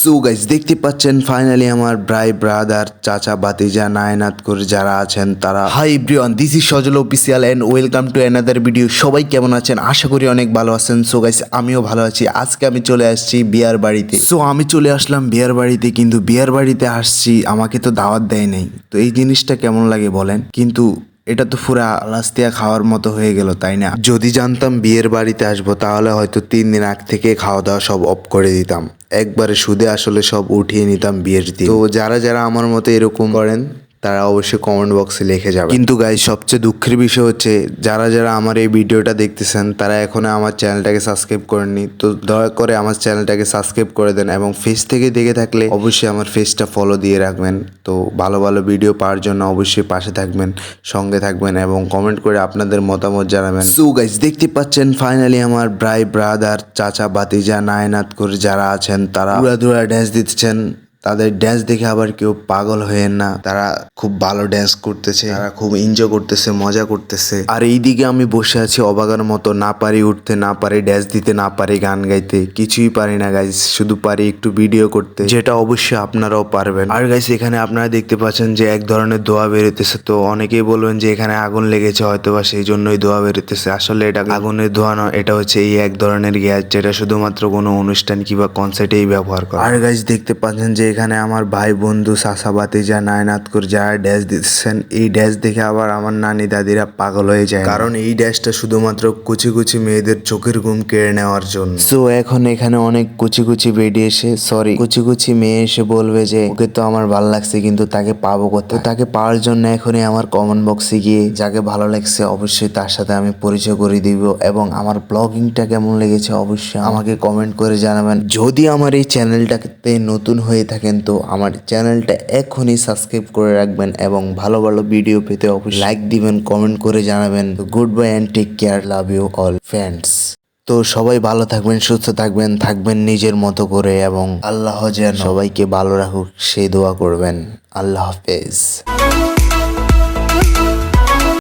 So guys দেখতে পাচ্ছেন finally আমার ব্রাই ব্রাদার চাচা বাতিজা নায়নাত করে যারা আছেন, তারা hi everyone this is Sajal official and welcome to another video সবাই কেমন আছেন? আশা করি অনেক ভালো আছেন। সো গাইজ আমিও ভালো আছি। আজকে আমি চলে আসছি বিয়ার বাড়িতে। সো আমি চলে আসলাম বিয়ার বাড়িতে, কিন্তু বিয়ার বাড়িতে আসছি, আমাকে তো দাওয়াত দেয় নাই। তো এই জিনিসটা কেমন লাগে বলেন? কিন্তু এটা তো পুরা আলাস্তিয়া খাওয়ার মতো হয়ে গেল, তাই না? যদি জানতাম বিয়ের বাড়িতে আসব, তাহলে হয়তো তিন দিন আগ থেকে খাওয়া দাওয়া সব অফ করে দিতাম। একবারে সুদে আসলে সব উঠিয়ে নিতাম বিয়ের দিন। তো যারা যারা আমার মতো এরকম করেন তারা অবশ্যই কমেন্ট বক্সে লিখে যাবে। কিন্তু গাই সবচেয়ে দুঃখের বিষয় হচ্ছে, যারা যারা আমার এই ভিডিওটা দেখতেছেন, তারা এখনও আমার চ্যানেলটাকে সাবস্ক্রাইব করেননি। তো দয়া করে আমার চ্যানেলটাকে সাবস্ক্রাইব করে দেন এবং ফেস থেকে দেখে থাকলে অবশ্যই আমার ফেসটা ফলো দিয়ে রাখবেন। তো ভালো ভালো ভিডিও পাওয়ার জন্য অবশ্যই পাশে থাকবেন, সঙ্গে থাকবেন এবং কমেন্ট করে আপনাদের মতামত জানাবেন। সো গাইজ দেখতে পাচ্ছেন ফাইনালি আমার ব্রাই ব্রাদার চাচা বাতিজা নায়নাত করে যারা আছেন, তারা উড়া দুরা ড্যান্স দিচ্ছেন। তাদের ড্যান্স দেখে আবার কেউ পাগল হয়েন না। তারা খুব ভালো ড্যান্স করতেছে, তারা খুব এনজয় করতেছে, মজা করতেছে। আর এইদিকে আমি বসে আছি অবাগার মতো, না পারি উঠতে, না পারি ড্যান্স দিতে, না পারি গান গাইতে, কিছুই পারি না গাইস শুধু পারি একটু ভিডিও করতে, যেটা অবশ্যই আপনারাও পারবেন। আর গাইস এখানে আপনারা দেখতে পাচ্ছেন যে এক ধরনের দোয়া বেরোতেছে, তো অনেকেই বলবেন যে এখানে আগুন লেগেছে হয়তো বা সেই জন্যই দোয়া বেরোতেছে। আসলে এটা আগুনের দোয়া নয়, এটা হচ্ছে এই এক ধরনের গ্যাস, যেটা শুধুমাত্র কোনো অনুষ্ঠান কিংবা কনসার্টেই ব্যবহার করে। আর গাইস দেখতে পাচ্ছেন যে এখানে আমার ভাই, বন্ধু সাসাবাতি যা নায়নাত করে যারা ড্যাশ দিচ্ছেন এই ড্যাশ দেখে আবার আমার নানি, দাদিরা পাগল হয়ে যায়। কারণ এই ড্যাশটা শুধুমাত্র কুচি কুচি মেয়েদের চোখের ঘুম কেড়ে নেওয়ার জন্য। সো এখন এখানে অনেক কুচি কুচি বেডি এসে সরি কুচি কুচি মেয়ে এসে বলবে যে, ওকে তো আমার ভালো লাগছে, কিন্তু তাকে পাবো কোথায়? তাকে পাওয়ার জন্য এখনই আমার কমেন্ট বক্সে গিয়ে, যাকে ভালো লাগছে অবশ্যই তার সাথে আমি পরিচয় করে দিব, এবং আমার ব্লগিংটা কেমন লেগেছে অবশ্যই আমাকে কমেন্ট করে জানাবেন। যদি আমার এই চ্যানেলটাতে নতুন হয়ে থাকেন তো আমার চ্যানেলটা এখনই সাবস্ক্রাইব করে রাখবেন এবং ভালো ভালো ভিডিও পেতে অবশ্যই লাইক দিবেন কমেন্ট করে জানাবেন। Good bye and take care love you all friends তো সবাই ভালো থাকবেন, সুস্থ থাকবেন থাকবেন নিজের মতো করে এবং আল্লাহ যেন সবাইকে ভালো রাখুক সেই দোয়া করবেন। আল্লাহ হাফেজ।